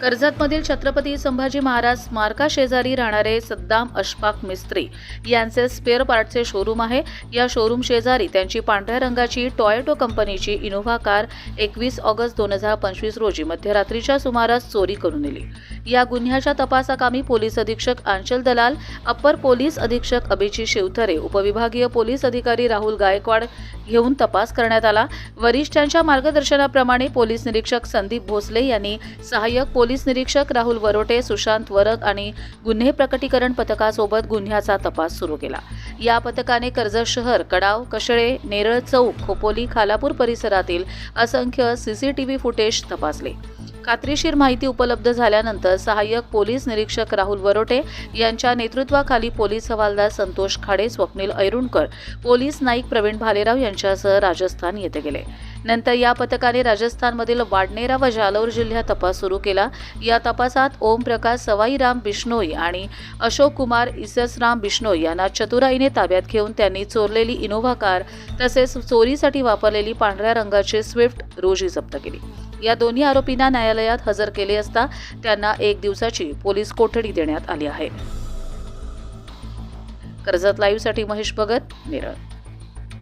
कर्जतमधील छत्रपती संभाजी महाराज स्मारका शेजारी राहणारे सद्दाम अशफाक मिस्त्री यांचे स्पेअर पार्टचे शोरूम आहे. या शोरूम शेजारी त्यांची पांढऱ्या रंगाची टॉयटो कंपनीची इनोव्हा कार एकवीस ऑगस्ट दोन हजार पंचवीस रोजी मध्यरात्रीच्या सुमारास चोरी करून नेली. या गुन्ह्याच्या तपासाकामी पोलीस अधीक्षक आंचल दलाल अप्पर पोलीस अधीक्षक अभिजित शिवथरे उपविभागीय पोलीस अधिकारी राहुल गायकवाड घेऊन तपास करण्यात आला. वरिष्ठांच्या मार्गदर्शनाप्रमाणे पोलीस निरीक्षक संदीप भोसले यांनी सहाय्यक पोलीस निरीक्षक राहुल वरोटे सुशांत वरग आणि गुन्हे प्रकटीकरण पथकासोबत गुन्ह्याचा तपास सुरू केला. या पथकाने कर्जत शहर कडाव कशळे नेरळ चौक खोपोली खालापूर परिसरातील असंख्य सीसीटीव्ही फुटेज तपासले. खात्रीशीर माहिती उपलब्ध झाल्यानंतर सहाय्यक पोलीस निरीक्षक राहुल वरोटे यांच्या नेतृत्वाखाली पोलीस हवालदार संतोष खाडे स्वप्नील ऐरुणकर पोलीस नाईक प्रवीण भालेराव यांच्यासह राजस्थान येथे गेले. नंतर या पथकाने राजस्थानमधील वाडनेरा व जालौर जिल्ह्यात तपास सुरू केला. या तपासात ओमप्रकाश सवाईराम बिश्नोई आणि अशोक कुमार इससराम बिश्नोई यांना चतुराईने ताब्यात घेऊन त्यांनी चोरलेली इनोव्हा कार तसेच चोरीसाठी वापरलेली पांढऱ्या रंगाची स्विफ्ट रोजी जप्त केली. या दोन्ही आरोपींना न्यायालयात हजर केले असता त्यांना एक दिवसाची पोलीस कोठडी देण्यात आली आहे. कर्जत लाईव्हसाठी महेश भगत नेरळ.